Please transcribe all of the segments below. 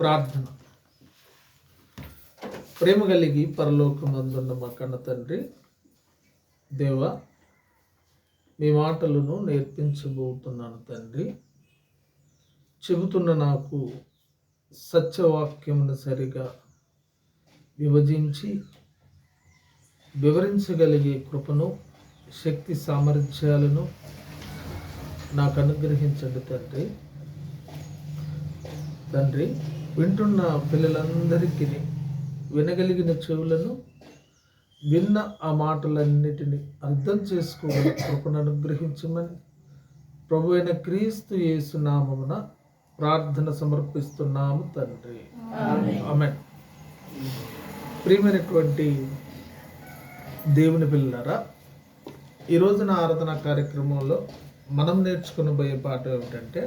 ప్రార్థన. ప్రేమ కలిగి పరలోకమందున్న మా కన్న తండ్రి దేవ మీ మాటలను నేర్పించబోతున్నాను తండ్రి. చెబుతున్న నాకు సత్యవాక్యమును సరిగా విభజించి వివరించగలిగే కృపను శక్తి సామర్థ్యాలను నాకు అనుగ్రహించండి తండ్రి. తండ్రి వింటున్న పిల్లలందరికీ వినగలిగిన చెవులను విన్న ఆ మాటలన్నిటిని అర్థం చేసుకోగల కృపను అనుగ్రహించమని ప్రభు అయిన క్రీస్తు యేసు నామమున ప్రార్థన సమర్పిస్తున్నాము తండ్రి. ఆమె ప్రియమైనటువంటి దేవుని పిల్లరా ఈ రోజున ఆరాధన కార్యక్రమంలో మనం నేర్చుకునబోయే పాట ఏమిటంటే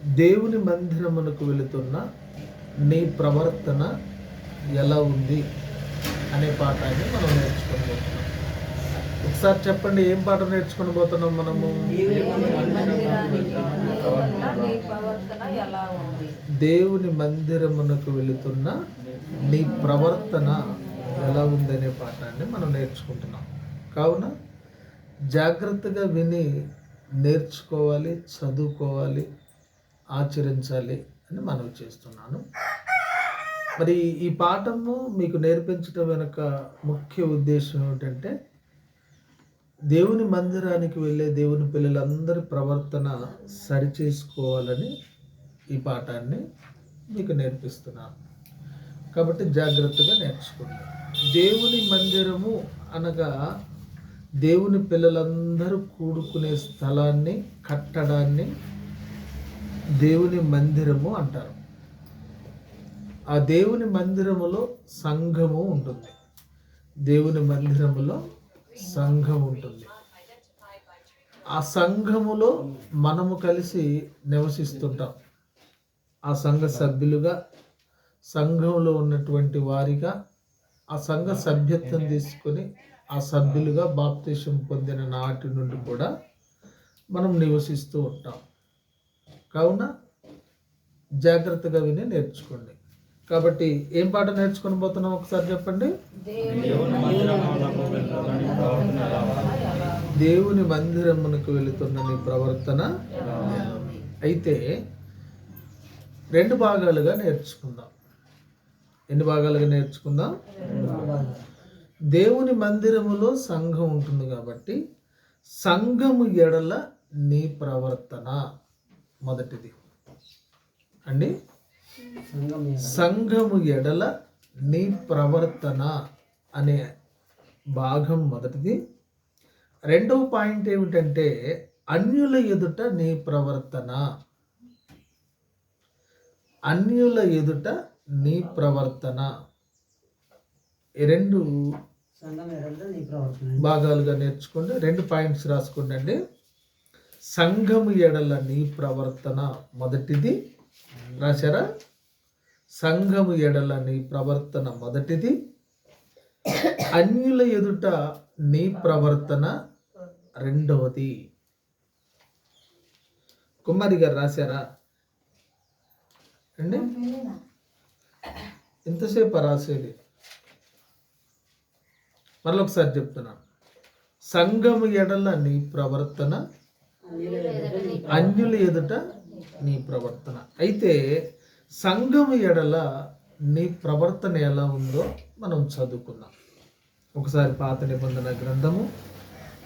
దేవుని మందిరమునకు వెళుతున్న నీ ప్రవర్తన ఎలా ఉంది అనే పాఠాన్ని మనం నేర్చుకోబోతున్నాం ఒకసారి చెప్పండి ఏం పాట నేర్చుకొని పోతున్నాం మనము? దేవుని మందిరమునకు వెళుతున్న నీ ప్రవర్తన ఎలా ఉందనే పాఠాన్ని మనం నేర్చుకుంటున్నాం. కావున జాగ్రత్తగా విని నేర్చుకోవాలి చదువుకోవాలి ఆచరించాలి అని మనవి చేస్తున్నాను. మరి ఈ పాఠము మీకు నేర్పించడం వెనుక ముఖ్య ఉద్దేశం ఏమిటంటే దేవుని మందిరానికి వెళ్ళే దేవుని పిల్లలందరి ప్రవర్తన సరిచేసుకోవాలని ఈ పాఠాన్ని మీకు నేర్పిస్తున్నాను. కాబట్టి జాగ్రత్తగా నేర్చుకోండి. దేవుని మందిరము అనగా దేవుని పిల్లలందరూ కూడుకునే స్థలాన్ని కట్టడాన్ని దేవుని మందిరము అంటారు. ఆ దేవుని మందిరములో సంఘము ఉంటుంది. దేవుని మందిరములో సంఘం ఉంటుంది. ఆ సంఘములో మనము కలిసి నివసిస్తుంటాం. ఆ సంఘ సభ్యులుగా సంఘంలో ఉన్నటువంటి వారిగా ఆ సంఘ సభ్యత్వం తీసుకొని ఆ సభ్యులుగా బాప్తీసం పొందిన నాటి నుండి కూడా మనం నివసిస్తూ ఉంటాం. కావున జాగ్రత్తగా విని నేర్చుకోండి. కాబట్టి ఏం పాట నేర్చుకుని పోతున్నాం ఒకసారి చెప్పండి? దేవుని మందిరమునకు వెళుతున్న నీ ప్రవర్తన అయితే రెండు భాగాలుగా నేర్చుకుందాం. ఎన్ని భాగాలుగా నేర్చుకుందాం? దేవుని మందిరములో సంఘం ఉంటుంది కాబట్టి సంఘము ఎడల నీ ప్రవర్తన. మొదటిది. అండి? సంఘము ఎడల నీ ప్రవర్తన అనే భాగం మొదటిది. రెండవ పాయింట్ ఏమిటంటే అన్యుల ఎదుట నీ ప్రవర్తన. అన్యుల ఎదుట నీ ప్రవర్తన. ఈ రెండు భాగాలుగా నేర్చుకోండి. రెండు పాయింట్స్ రాసుకోండి సంఘము ఎడల నీ ప్రవర్తన మొదటిది. రాశారా? సంఘము ఎడల నీ ప్రవర్తన మొదటిది. అన్యుల ఎదుట నీ ప్రవర్తన రెండవది. కుమారి గారు రాశారా? అండి? ఎంతసేపు రాసేది? మరొకసారి చెప్తున్నాను సంఘము ఎడల నీ ప్రవర్తన అన్యుల ఎదుట నీ ప్రవర్తన. అయితే సంఘము ఎడల నీ ప్రవర్తన ఎలా ఉందో మనం చదువుకుందాం. ఒకసారి పాత నిబంధన గ్రంథము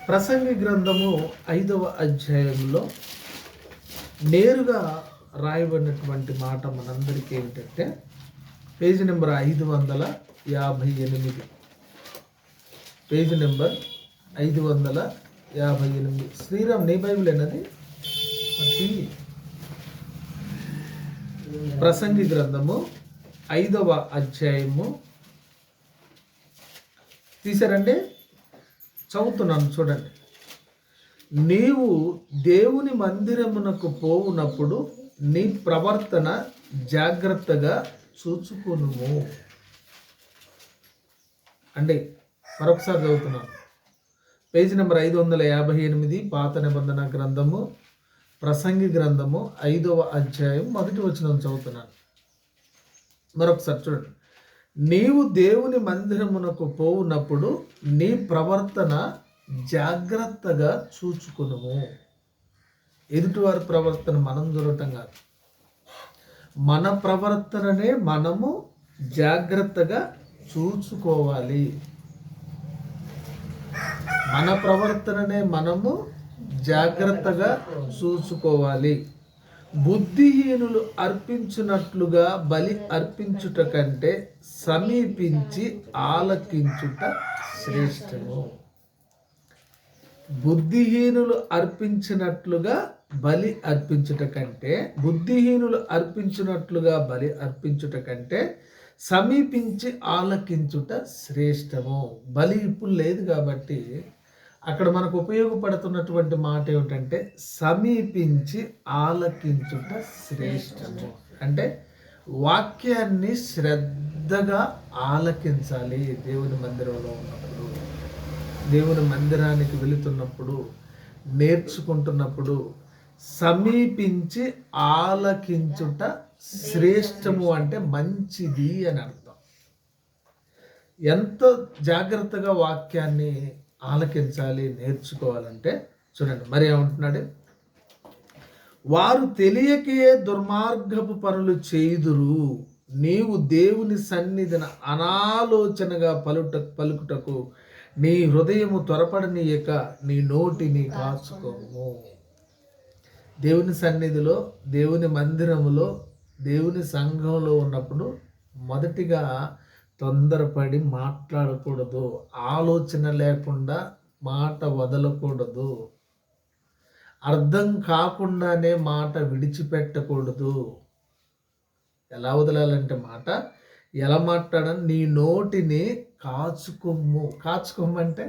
ప్రసంగి గ్రంథము ఐదవ అధ్యాయంలో నేరుగా రాయబడినటువంటి మాట మనందరికీ ఏమిటంటే పేజీ నెంబర్ ఐదు వందల యాభై ఎనిమిది. పేజీ నెంబర్ ఐదు వందల యాభై ఎనిమిది. శ్రీరామ్ నీ బైబిల్ అన్నది ప్రసంగి గ్రంథము ఐదవ అధ్యాయము. తీసారండి. చదువుతున్నాను చూడండి. నీవు దేవుని మందిరమునకు పోవునప్పుడు నీ ప్రవర్తన జాగ్రత్తగా చూచుకును అండి మరొకసారి చదువుతున్నాను. పేజీ నెంబర్ ఐదు వందల యాభై ఎనిమిది పాత నిబంధన గ్రంథము ప్రసంగి గ్రంథము ఐదవ అధ్యాయం మొదటి వచనం చదువుతున్నాను. మరొకసారి చూడండి. నీవు దేవుని మందిరమునకు పోవునప్పుడు నీ ప్రవర్తన జాగ్రత్తగా చూచుకునుము. ఎదుటివారి ప్రవర్తన మనం చూడటం కాదు. మన ప్రవర్తననే మనము జాగ్రత్తగా చూసుకోవాలి మన ప్రవర్తననే మనము జాగ్రత్తగా చూసుకోవాలి. బుద్ధిహీనులు అర్పించినట్లుగా బలి అర్పించుట కంటే సమీపించి ఆలకించుట శ్రేష్టము. బుద్ధిహీనులు అర్పించినట్లుగా బలి అర్పించుట కంటే బుద్ధిహీనులు అర్పించినట్లుగా బలి అర్పించుట కంటే సమీపించి ఆలకించుట శ్రేష్టము. బలి ఇప్పుడు లేదు కాబట్టి అక్కడ మనకు ఉపయోగపడుతున్నటువంటి మాట ఏమిటంటే సమీపించి ఆలకించుట శ్రేష్టము. అంటే వాక్యాన్ని శ్రద్ధగా ఆలకించాలి దేవుని మందిరంలో ఉన్నప్పుడు. దేవుని మందిరానికి వెళుతున్నప్పుడు నేర్చుకుంటున్నప్పుడు సమీపించి ఆలకించుట శ్రేష్టము అంటే మంచిది అని అర్థం. ఎంత జాగ్రత్తగా వాక్యాన్ని ఆలకించాలి నేర్చుకోవాలంటే చూడండి మరి ఏమంటున్నాడు? వారు తెలియకే దుర్మార్గపు పనులు చేయుదురు నీవు దేవుని సన్నిధిన అనాలోచనగా పలుట పలుకుటకు నీ హృదయము త్వరపడనీయక నీ నోటిని కాచుకోము. దేవుని సన్నిధిలో దేవుని మందిరములో దేవుని సంఘంలో ఉన్నప్పుడు మొదటిగా తొందరపడి మాట్లాడకూడదు. ఆలోచన లేకుండా మాట వదలకూడదు. అర్థం కాకుండానే మాట విడిచిపెట్టకూడదు. ఎలా వదలాలంటే మాట ఎలా మాట్లాడని నీ నోటిని కాచుకొమ్ము. కాచుకోమంటే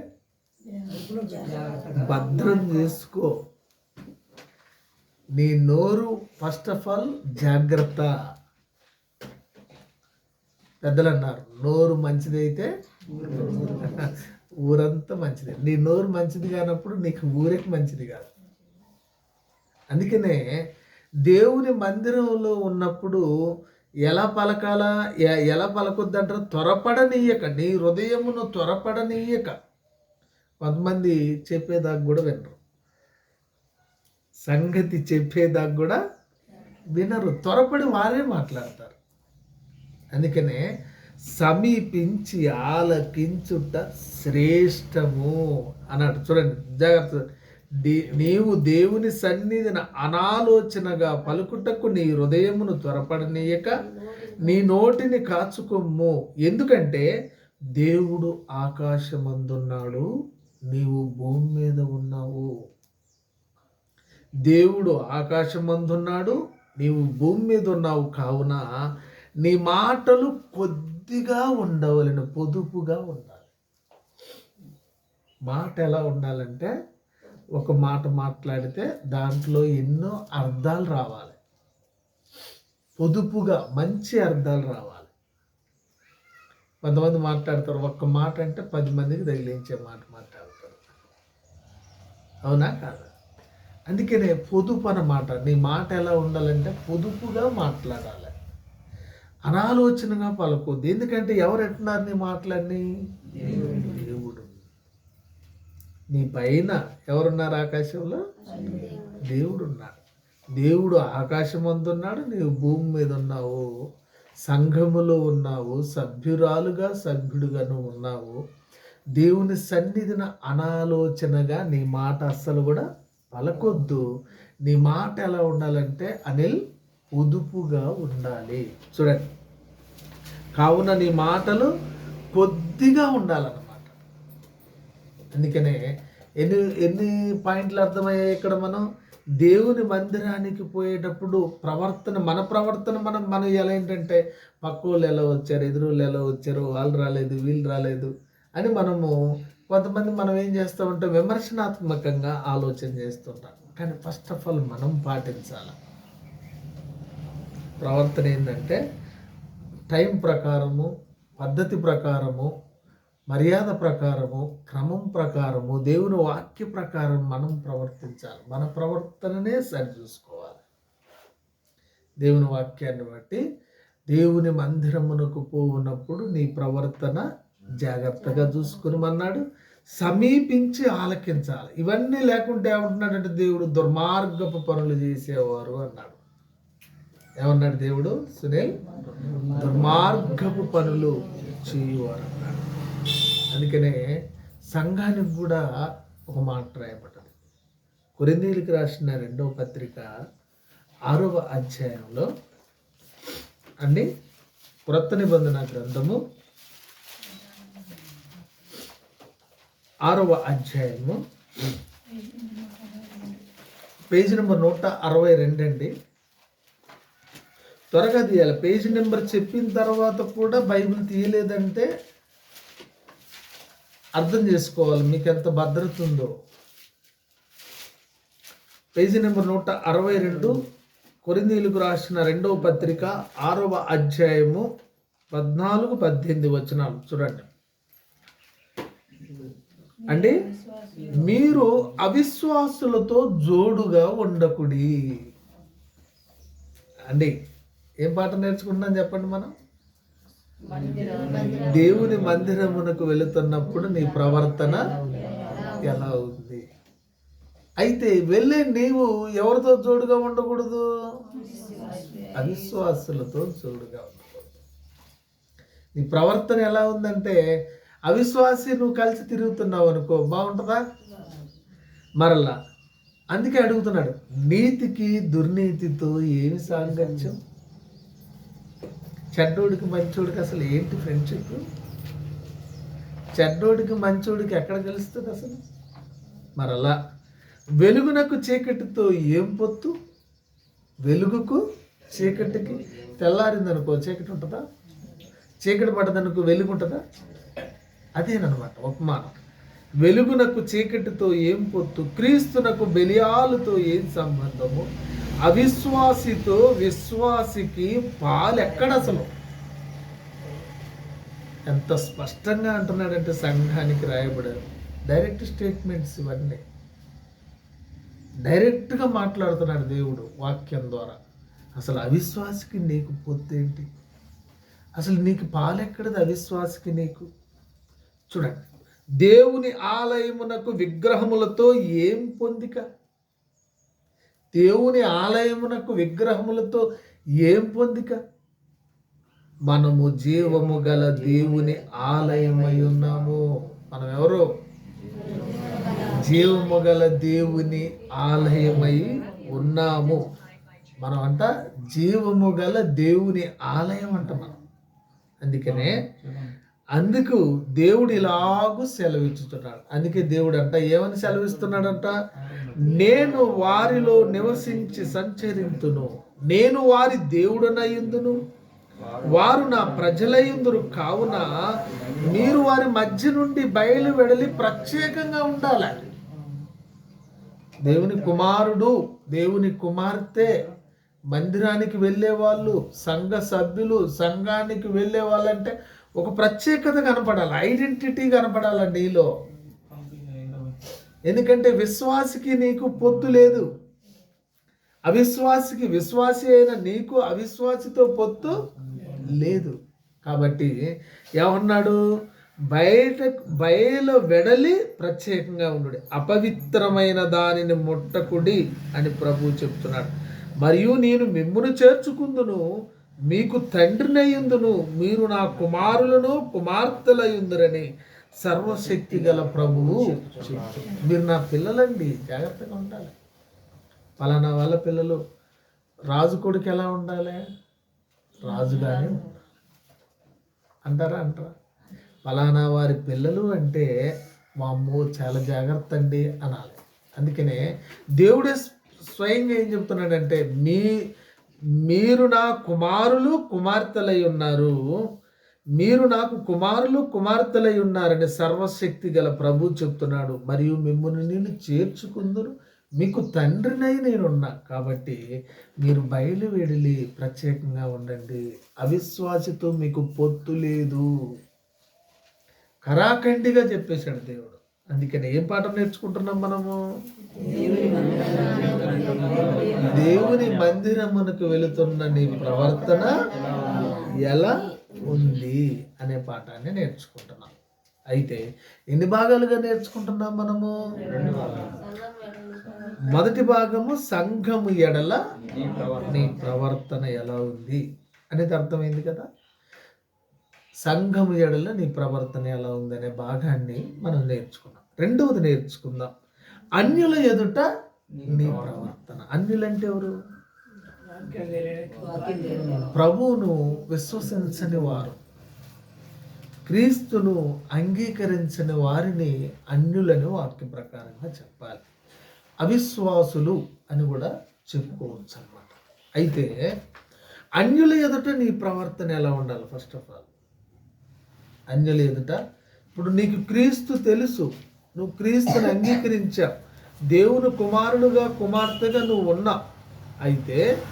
భద్రం చేసుకో. నీ నోరు ఫస్ట్ ఆఫ్ ఆల్ జాగ్రత్త. పెద్దలు అన్నారు నోరు మంచిదైతే ఊరంతా మంచిది. నీ నోరు మంచిది కానప్పుడు నీకు ఊరికి మంచిది కాదు. అందుకనే దేవుని మందిరంలో ఉన్నప్పుడు ఎలా పలకాలా? ఎలా ఎలా పలకొద్దంటారు? త్వరపడనీయక. నీ హృదయమును త్వరపడనీయక. కొంతమంది చెప్పేదాకా కూడా వినరు. సంగతి చెప్పేదాకా కూడా వినరు. త్వరపడి వారే మాట్లాడతారు. అందుకనే సమీపించి ఆలకించుట శ్రేష్టము అన్నట్టు చూడండి జాగ్రత్త. దే- నీవు దేవుని సన్నిధిన అనాలోచనగా పలుకుటకు నీ హృదయమును త్వరపడనీయక నీ నోటిని కాచుకొమ్ము. ఎందుకంటే దేవుడు ఆకాశమందున్నాడు నీవు భూమి మీద ఉన్నావు. దేవుడు ఆకాశమందున్నాడు నీవు భూమి మీద ఉన్నావు. కావున నీ మాటలు కొద్దిగా ఉండవలను పొదుపుగా ఉండాలి. మాట ఎలా ఉండాలంటే ఒక మాట మాట్లాడితే దాంట్లో ఎన్నో అర్థాలు రావాలి. పొదుపుగా మంచి అర్థాలు రావాలి. కొంతమంది మాట్లాడతారు ఒక్క మాట అంటే పది మందికి తగిలించే మాట మాట్లాడతారు. అవునా కాదా? అందుకనే పొదుపు అన్నమాట నీ మాట ఎలా ఉండాలంటే పొదుపుగా మాట్లాడాలి. అనాలోచనగా పలుకోద్దు. ఎందుకంటే ఎవరు ఎట్టున్నారు నీ మాటలన్నీ? దేవుడు. నీ పైన ఎవరున్నారు ఆకాశంలో? దేవుడు ఉన్నాడు దేవుడు ఆకాశం అందున్నాడు నీవు భూమి మీద ఉన్నావు సంఘములో ఉన్నావు సభ్యురాలుగా సభ్యుడుగా నువ్వు ఉన్నావు. దేవుని సన్నిధిన అనాలోచనగా నీ మాట అస్సలు కూడా పలకొద్దు. నీ మాట ఎలా ఉండాలంటే అనిల్ పొదుపుగా ఉండాలి. చూడండి. కావున నీ మాటలు కొద్దిగా ఉండాలన్నమాట. అందుకనే ఎన్ని ఎన్ని పాయింట్లు అర్థమయ్యాయి ఇక్కడ మనం? దేవుని మందిరానికి పోయేటప్పుడు ప్రవర్తన మన ప్రవర్తన మనం మనం ఎలా ఏంటంటే పక్క వాళ్ళు ఎలా వచ్చారు ఎదురు ఎలా వచ్చారు వాళ్ళు రాలేదు వీళ్ళు రాలేదు అని మనము కొంతమంది మనం ఏం చేస్తామంటే విమర్శనాత్మకంగా ఆలోచన చేస్తుంటాం కానీ ఫస్ట్ ఆఫ్ ఆల్ మనం పాటించాలి. ప్రవర్తన ఏంటంటే టైం ప్రకారము పద్ధతి ప్రకారము మర్యాద ప్రకారము క్రమం ప్రకారము దేవుని వాక్య ప్రకారం మనం ప్రవర్తించాలి. మన ప్రవర్తననే సరిచూసుకోవాలి దేవుని వాక్యాన్ని బట్టి దేవుని మందిరమునకు పోవునప్పుడు నీ ప్రవర్తన జాగ్రత్తగా చూసుకునిమన్నాడు. సమీపించి ఆలకించాలి. ఇవన్నీ లేకుంటే ఏమంటున్నాడంటే దేవుడు దుర్మార్గపు పనులు చేసేవారు అన్నాడు. ఏమన్నాడు దేవుడు? సునీల్? దుర్మార్గపు పనులు చేయువారు. అన్నాడు అందుకనే సంఘానికి కూడా ఒక మాట రాయబడ్డది. కొరిందీలకు రాసిన రెండవ పత్రిక ఆరవ అధ్యాయంలో అండి క్రొత్త నిబంధన గ్రంథము ఆరవ అధ్యాయము. పేజీ నెంబర్ నూట అరవై రెండు అండి. త్వరగా తీయాలి. పేజీ నెంబర్ చెప్పిన తర్వాత కూడా బైబిల్ తీయలేదంటే అర్థం చేసుకోవాలి మీకు ఎంత భద్రత ఉందో. పేజీ నెంబర్ నూట అరవై రెండు కొరిందీలకు రాసిన రెండవ పత్రిక ఆరవ అధ్యాయము పద్నాలుగు పద్దెనిమిది వచనాలు. చూడండి. అండి మీరు అవిశ్వాసులతో జోడుగా ఉండకుడి. అండి ఏం పాట నేర్చుకుంటున్నాం చెప్పండి మనం? దేవుని మందిరమునకు వెళుతున్నప్పుడు నీ ప్రవర్తన ఎలా ఉంది? అయితే వెళ్ళే నీవు ఎవరితో జోడుగా ఉండకూడదు? అవిశ్వాసులతో జోడుగా ఉండకూడదు. నీ ప్రవర్తన ఎలా ఉందంటే అవిశ్వాసి నువ్వు కలిసి తిరుగుతున్నావు అనుకో బాగుంటుందా? మరలా అందుకే అడుగుతున్నాడు నీతికి దుర్నీతితో ఏమి సాంగత్యం? చెడ్డోడికి మంచోడికి అసలు ఏంటి ఫ్రెండ్షిప్ చెడ్డోడికి మంచోడికి ఎక్కడ కలుస్తుంది అసలు? మరలా వెలుగునకు చీకటితో ఏం పొత్తు? వెలుగుకు చీకటికి తెల్లారిందనుకో చీకటి ఉంటుందా? చీకటి పడ్డదనుకో వెలుగు ఉంటుందా? అదేనమాట ఉపమానం. వెలుగునకు చీకటితో ఏం పొత్తు? క్రీస్తునకు బెలియాలతో ఏం సంబంధము? అవిశ్వాసితో విశ్వాసికి పాలెక్కడ అసలు ఎంత స్పష్టంగా అంటున్నాడంటే సంఘానికి రాయబడారు. డైరెక్ట్ స్టేట్మెంట్స్ ఇవన్నీ. డైరెక్ట్గా మాట్లాడుతున్నాడు దేవుడు వాక్యం ద్వారా. అసలు అవిశ్వాసికి నీకు పొత్తేంటి అసలు నీకు పాలెక్కడది అవిశ్వాసికి నీకు? చూడండి. దేవుని ఆలయమునకు విగ్రహములతో ఏం పొందిక? దేవుని ఆలయమునకు విగ్రహములతో ఏం పొందిక? మనము జీవము గల దేవుని ఆలయమై ఉన్నాము. మనం ఎవరు జీవము గల దేవుని ఆలయమై ఉన్నాము. మనం అంట జీవము గల దేవుని ఆలయం అంట మనం. అందుకనే అందుకు దేవుడు ఇలాగూ సెలవిచ్చుతున్నాడు. అందుకే దేవుడు అంట ఏమని సెలవిస్తున్నాడంట? నేను వారిలో నివసించి సంచరింతును. నేను వారి దేవుడనయ్యుందును వారు నా ప్రజలయ్యుందురు కావున మీరు వారి మధ్య నుండి బయలు వెడలి ప్రత్యేకంగా ఉండాలి. దేవుని కుమారుడు దేవుని కుమార్తె మందిరానికి వెళ్ళే వాళ్ళు సంఘ సభ్యులు సంఘానికి వెళ్ళే వాళ్ళంటే ఒక ప్రత్యేకత కనపడాలి. ఐడెంటిటీ కనపడాలి నీలో ఎందుకంటే విశ్వాసికి నీకు పొత్తు లేదు. అవిశ్వాసికి విశ్వాసి అయిన నీకు అవిశ్వాసితో పొత్తు లేదు. కాబట్టి ఏమన్నాడు? బయట బయలు వెడలి ప్రత్యేకంగా ఉండు. అపవిత్రమైన దానిని ముట్టకుడి అని ప్రభు చెప్తున్నాడు. మరియు నేను మిమ్మును చేర్చుకుందును. మీకు తండ్రినయుందును మీరు నా కుమారులను కుమార్తెలయుందురని సర్వశక్తి గల ప్రభువు మీరు నా పిల్లలండి జాగ్రత్తగా ఉండాలి. పలానా వాళ్ళ పిల్లలు రాజు కొడుకు ఎలా ఉండాలి? రాజుగానే అంటారా అంటారా? ఫలానా వారి పిల్లలు అంటే మా అమ్మో చాలా జాగ్రత్త అండి అనాలి. అందుకనే దేవుడే స్వయంగా ఏం చెప్తున్నాడంటే మీ మీరు నా కుమారులు కుమార్తెలై ఉన్నారు. మీరు నాకు కుమారులు కుమార్తెలై ఉన్నారని సర్వశక్తి గల ప్రభు చెప్తున్నాడు. మరియు మిమ్మల్ని నేను చేర్చుకుందరు మీకు తండ్రినై నేనున్నా. కాబట్టి మీరు బయలు వెడిలి ప్రత్యేకంగా ఉండండి. అవిశ్వాసితో మీకు పొత్తు లేదు. కరాఖండిగా చెప్పేశాడు దేవుడు. అందుకని ఏం పాఠం నేర్చుకుంటున్నాం మనము? దేవుని మందిరమునకు వెళుతున్న నీ ప్రవర్తన ఎలా ఉంది అనే పాఠాన్ని నేర్చుకుంటున్నాం. అయితే ఎన్ని భాగాలుగా నేర్చుకుంటున్నాం మనము? మొదటి భాగము సంఘము ఎడల నీ ప్రవర్తన ఎలా ఉంది అనేది అర్థమైంది కదా? సంఘము ఎడల నీ ప్రవర్తన ఎలా ఉంది అనే భాగాన్ని మనం నేర్చుకున్నాం. రెండవది నేర్చుకుందాం. అన్యుల ఎదుట నీ ప్రవర్తన. అన్యులంటే ఎవరు? ప్రభువును విశ్వసించని వారు. క్రీస్తును అంగీకరించని వారిని అన్యులని వాక్య ప్రకారంగా చెప్పాలి. అవిశ్వాసులు అని కూడా చెప్పుకోవచ్చు అన్నమాట అయితే అన్యుల ఎదుట నీ ప్రవర్తన ఎలా ఉండాలి? ఫస్ట్ ఆఫ్ ఆల్ అన్యుల ఎదుట. ఇప్పుడు నీకు క్రీస్తు తెలుసు. నువ్వు క్రీస్తుని అంగీకరించావు. దేవుని కుమారుడుగా కుమార్తెగా నువ్వు ఉన్నావు. అయితే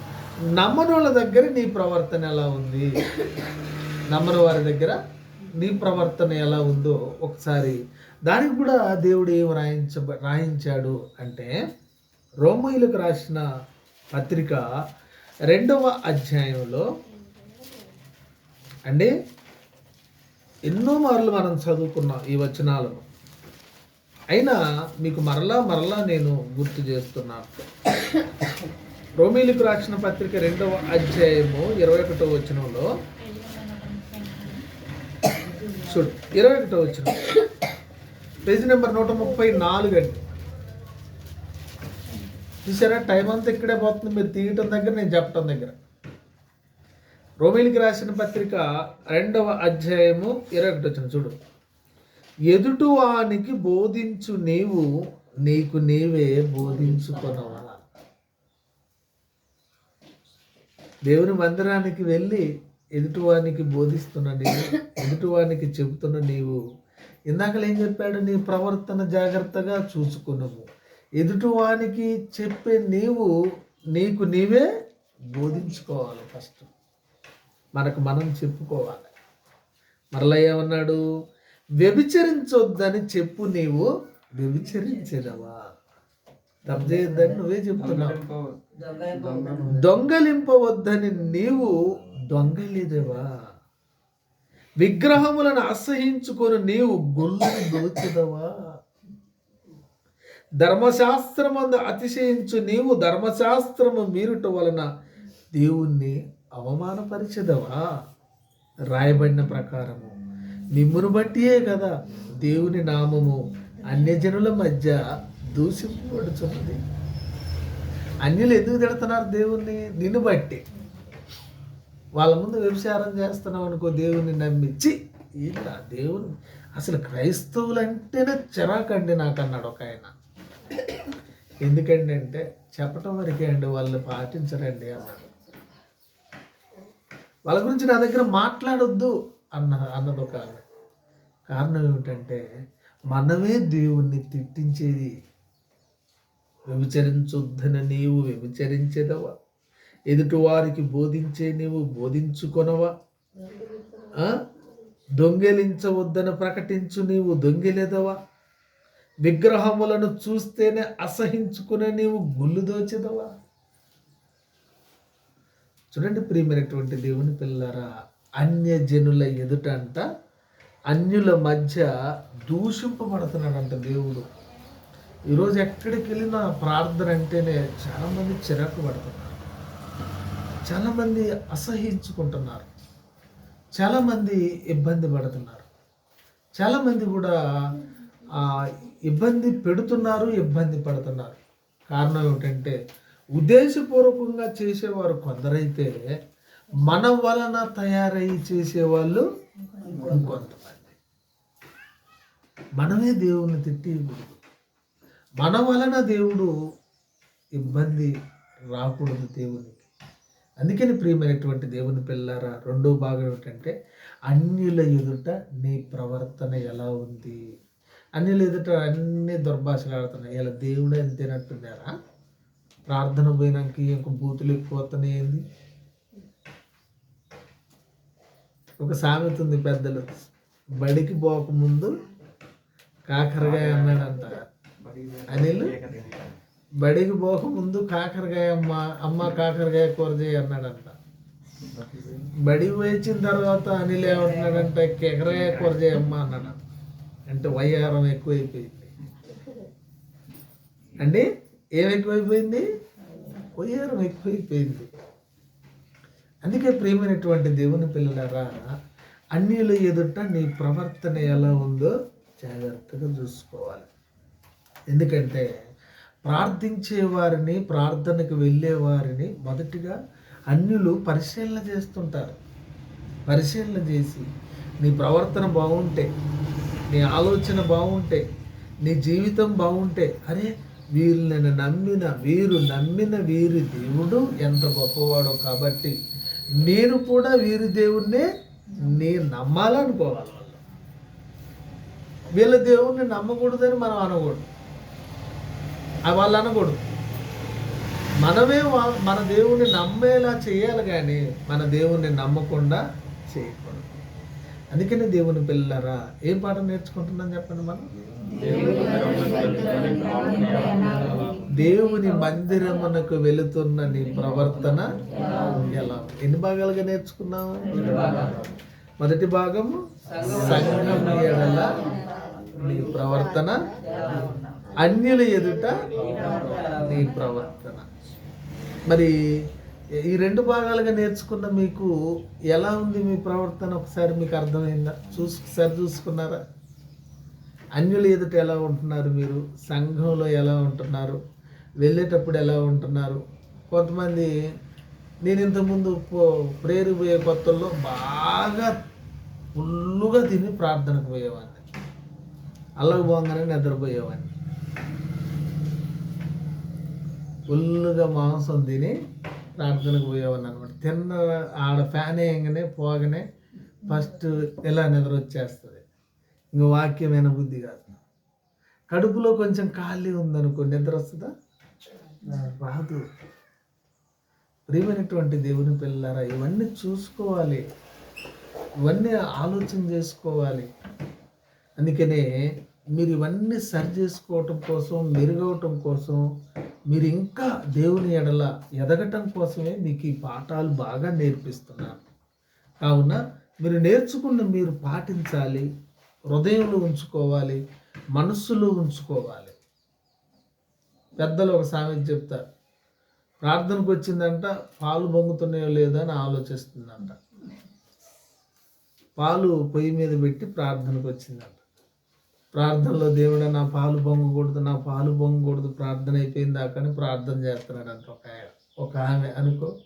నమ్మనోళ్ళ దగ్గర నీ ప్రవర్తన ఎలా ఉంది? నమ్మని వారి దగ్గర నీ ప్రవర్తన ఎలా ఉందో ఒకసారి. దానికి కూడా దేవుడు ఏం రాయించ రాయించాడు అంటే రోమయులకు రాసిన పత్రిక రెండవ అధ్యాయంలో అండి ఎన్నో మార్లు మనం చదువుకున్నాం ఈ వచనాలను. అయినా మీకు మరలా మరలా నేను గుర్తు చేస్తున్నాను రోమిలకు రాసిన పత్రిక రెండవ అధ్యాయము ఇరవై ఒకటో వచనంలో చూడు ఇరవై ఒకటో వచనం. పేజీ నెంబర్ నూట ముప్పై నాలుగు అండి. చూసారా? టైం అంతా ఇక్కడే పోతుంది. మీరు తీయటం దగ్గర నేను చెప్పటం దగ్గర. రోమిలికి రాసిన పత్రిక రెండవ అధ్యాయము ఇరవై ఒకటి వచ్చిన చూడు. ఎదుటివానికి బోధించు నీవు నీకు నీవే బోధించుకొనవా దేవుని మందిరానికి వెళ్ళి ఎదుటివానికి బోధిస్తున్న నీవు ఎదుటివానికి చెబుతున్న నీవు ఇందాకలు ఏం చెప్పాడు? నీ ప్రవర్తన జాగ్రత్తగా చూసుకున్నావు ఎదుటివానికి చెప్పే నీవు నీకు నీవే బోధించుకోవాలి ఫస్ట్. మనకు మనం చెప్పుకోవాలి. మరలా ఏమన్నాడు? వ్యభిచరించొద్దని చెప్పు నీవు వ్యభిచరించదవా? తప్పు నువ్వే చెప్తున్నావు. దొంగలింపవద్దని నీవు దొంగలిదవా? విగ్రహములను అసహించుకొని నీవు గుళ్ళను దోచదవా? ధర్మశాస్త్రమందు అతిశయించు నీవు ధర్మశాస్త్రము మీరుట వలన దేవుణ్ణి అవమానపరిచెదవా? రాయబడిన ప్రకారము. మిమ్మును బట్టియే కదా దేవుని నామము అన్యజనుల మధ్య దూషింపబడుచున్నది. అన్యులు ఎందుకు తిడుతున్నారు దేవుణ్ణి? నిన్ను బట్టి. వాళ్ళ ముందు వ్యభిచారం చేస్తున్నావు అనుకో దేవుణ్ణి నమ్మించి ఇలా దేవుని అసలు క్రైస్తవులు అంటేనే చిరాకండి నాకు అన్నాడు ఒక ఆయన. ఎందుకండి అంటే చెప్పటం వరకే అండి వాళ్ళు పాటించరండి అన్నాడు. వాళ్ళ గురించి నా దగ్గర మాట్లాడొద్దు అన్న అన్నది ఒక కారణం ఏమిటంటే మనమే దేవుణ్ణి తిట్టించేది. వ్యభిచరించొద్దని నీవు వ్యభిచరించేదవా? ఎదుటివారికి బోధించే నీవు బోధించుకొనవా? దొంగిలించవద్దని ప్రకటించు నీవు దొంగిలేదవా? విగ్రహములను చూస్తేనే అసహించుకునే నీవు గుళ్ళు దోచెదవా? చూడండి ప్రియమైనటువంటి దేవుని పిల్లరా అన్యజనుల ఎదుట అంట అన్యుల మధ్య దూషింపబడుతున్నాడంట దేవుడు. ఈరోజు ఎక్కడికి వెళ్ళినా ప్రార్థన అంటేనే చాలామంది చిరాకు పడుతున్నారు. చాలామంది అసహించుకుంటున్నారు. చాలామంది ఇబ్బంది పడుతున్నారు. చాలామంది కూడా ఇబ్బంది పెడుతున్నారు ఇబ్బంది పడుతున్నారు. కారణం ఏమిటంటే ఉద్దేశపూర్వకంగా చేసేవారు కొందరైతే మన వలన తయారయ్యి చేసేవాళ్ళు ఇంకొంతమంది. మనమే దేవుని తిట్టకూడదు మన వలన దేవుడు ఇబ్బంది రాకూడదు దేవునికి. అందుకని ప్రియమైనటువంటి దేవుని పిల్లారా రెండో భాగం ఏమిటంటే అన్యుల ఎదుట నీ ప్రవర్తన ఎలా ఉంది? అన్యుల ఎదుట అన్ని దుర్భాషలు ఆడుతున్నాయి ఇలా దేవుడే అంతేనట్టున్నారా ప్రార్థన పోయినాక ఇంక బూతులు ఎక్కువతున్నాయి ఏంది? ఒక సామెత ఉంది పెద్దలు బడికి పోకముందు కాకరకాయ అన్నాడంట. అనిల్ బడికి పోకముందు కాకరకాయ అమ్మ అమ్మ కాకరకాయ కూర చేయి అన్నాడంట. బడి వేచిన తర్వాత అనిల్ ఏమంటున్నాడంటే కెకరయ్య కూర అమ్మ అన్నాడు అంటే వయ్యారం ఎక్కువైపోయింది. అంటే ఏం ఎక్కువైపోయింది? ఎక్కువైపోయింది. అందుకే ప్రియమైనటువంటి దేవుని పిల్లలారా అన్యుల ఎదుట నీ ప్రవర్తన ఎలా ఉందో జాగ్రత్తగా చూసుకోవాలి. ఎందుకంటే ప్రార్థించే వారిని ప్రార్థనకు వెళ్ళే వారిని మొదటిగా అన్యులు పరిశీలన చేస్తుంటారు. పరిశీలన చేసి నీ ప్రవర్తన బాగుంటే నీ ఆలోచన బాగుంటే నీ జీవితం బాగుంటే అరే వీళ్ళని నమ్మిన వీరు నమ్మిన వీరి దేవుడు ఎంత గొప్పవాడో కాబట్టి నేను కూడా వీరి దేవుణ్ణే నేను నమ్మాలనుకోవాలి. వాళ్ళు వీళ్ళ దేవుణ్ణి నమ్మకూడదని మనం అనకూడదు. అది వాళ్ళు అనకూడదు. మనమే మన దేవుణ్ణి నమ్మేలా చేయాలి కానీ మన దేవుణ్ణి నమ్మకుండా చేయకూడదు. అందుకనే దేవుని పిల్లరా ఏం పాట నేర్చుకుంటున్నాం చెప్పండి మనం? దేవుని మందిరమునకు వెళుతున్న నీ ప్రవర్తన ఎలా? ఎన్ని భాగాలుగా నేర్చుకున్నావు? మొదటి భాగము సంఘం ఎడల నీ ప్రవర్తన అన్యుల ఎదుట నీ ప్రవర్తన. మరి ఈ రెండు భాగాలుగా నేర్చుకున్న మీకు ఎలా ఉంది మీ ప్రవర్తన? ఒకసారి మీకు అర్థమైందా? చూసు సరి చూసుకున్నారా? అన్యులు ఎదుట ఎలా ఉంటున్నారు మీరు? సంఘంలో ఎలా ఉంటున్నారు? వెళ్ళేటప్పుడు ఎలా ఉంటున్నారు? కొంతమంది నేను ఇంతకుముందు ప్రేరు పోయే కొత్తల్లో బాగా ఫుల్లుగా తిని ప్రార్థనకు పోయేవాడిని. అల్లకి పోగానే నిద్రపోయేవాడిని. ఫుల్లుగా మాంసం తిని ప్రార్థనకు పోయేవాడిని అనమాట తిన్న ఆడ ఫ్యాన్ వేయగానే పోగానే ఫస్ట్ ఎలా నిద్ర వచ్చేస్తుంది? ఇంక వాక్యమైన బుద్ధి కాదు. కడుపులో కొంచెం ఖాళీ ఉందనుకో నిద్ర వస్తుందా? రాదు. ప్రియమైనటువంటి దేవుని పిల్లరా ఇవన్నీ చూసుకోవాలి. ఇవన్నీ ఆలోచన చేసుకోవాలి. అందుకనే మీరు ఇవన్నీ సరి చేసుకోవటం కోసం మెరుగవటం కోసం మీరు ఇంకా దేవుని ఎడల ఎదగటం కోసమే మీకు ఈ పాఠాలు బాగా నేర్పిస్తున్నాను కావున మీరు నేర్చుకున్న మీరు పాటించాలి హృదయంలో ఉంచుకోవాలి మనస్సులో ఉంచుకోవాలి. పెద్దలు ఒక సామెత చెప్తారు ప్రార్థనకు వచ్చిందంట పాలు పొంగుతున్నాయో లేదో అని ఆలోచిస్తుందంట. పాలు పొయ్యి మీద పెట్టి ప్రార్థనకు వచ్చిందంట. ప్రార్థనలో దేవుడ నా పాలు పొంగకూడదు నా పాలు పొంగకూడదు ప్రార్థన అయిపోయింది దాకా ప్రార్థన చేస్తున్నాడంట ఒక ఆయన ఒక ఆమె అనుకో.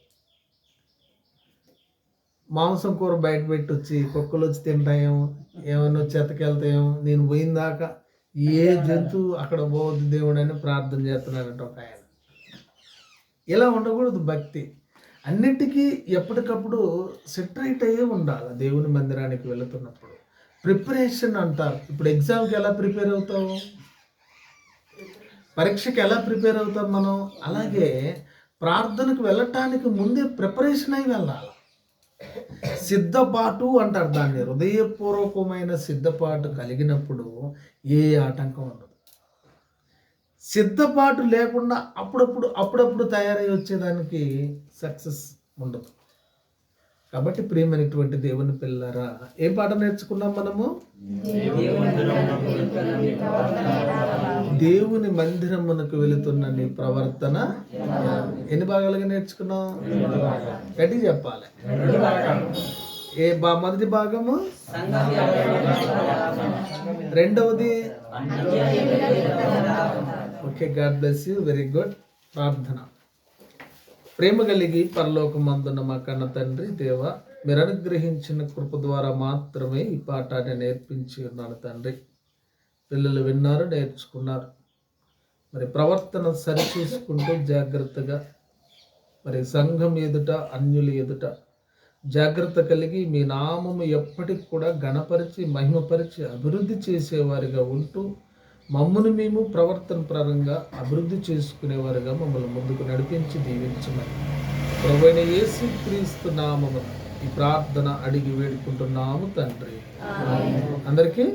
మాంసం కూర బయట పెట్టి వచ్చి కుక్కలు వచ్చి తింటాయేమో ఏమన్నా చెత్తకెళ్తాయేమో నేను పోయిన దాకా ఏ జంతువు అక్కడ పోవద్దు దేవుడు అని ప్రార్థన చేస్తున్నాడంట ఒక ఆయన. ఇలా ఉండకూడదు భక్తి. అన్నిటికీ ఎప్పటికప్పుడు సెటరేట్ అయ్యే ఉండాలి. దేవుని మందిరానికి వెళుతున్నప్పుడు. ప్రిపరేషన్ అంటారు. ఇప్పుడు ఎగ్జామ్కి ఎలా ప్రిపేర్ అవుతావు? పరీక్షకి ఎలా ప్రిపేర్ అవుతాం మనం? అలాగే ప్రార్థనకు వెళ్ళటానికి ముందే ప్రిపరేషన్ అయి వెళ్ళాలి. సిద్ధపాటు అంటారు దాన్ని. హృదయపూర్వకమైన సిద్ధపాటు కలిగినప్పుడు ఏ ఆటంకం ఉండదు. సిద్ధపాటు లేకుండా అప్పుడప్పుడు అప్పుడప్పుడు తయారై వచ్చేదానికి సక్సెస్ ఉండదు. కాబట్టి ప్రియమైనటువంటి దేవుని పిల్లరా ఏ పాట నేర్చుకున్నాం మనము? దేవుని మందిరమునకు వెళుతున్న నీ ప్రవర్తన ఎన్ని భాగాలుగా నేర్చుకున్నాం గట్టి చెప్పాలి. ఏ బా మొదటి భాగము? రెండవది? Okay God bless you. Very good. ప్రార్థన. ప్రేమ కలిగి పరలోకమందున్న మా కన్న తండ్రి దేవ మీరు అనుగ్రహించిన కృప ద్వారా మాత్రమే ఈ పాఠాన్ని నేర్పించి ఉన్నాను తండ్రి. పిల్లలు విన్నారు నేర్చుకున్నారు. మరి ప్రవర్తన సరిచూసుకుంటూ జాగ్రత్తగా మరి సంఘం ఎదుట అన్యుల ఎదుట జాగ్రత్త కలిగి మీ నామము ఎప్పటికి కూడా గణపరిచి మహిమపరిచి అభివృద్ధి చేసేవారిగా ఉంటూ మమ్మల్ని మేము ప్రవర్తన పరంగా అభివృద్ధి చేసుకునేవారుగా మమ్మల్ని ముందుకు నడిపించి దీవించమని. ప్రభువైన యేసు క్రీస్తు నామము ఈ ప్రార్థన అడిగి వేడుకుంటున్నాము తండ్రి. అందరికీ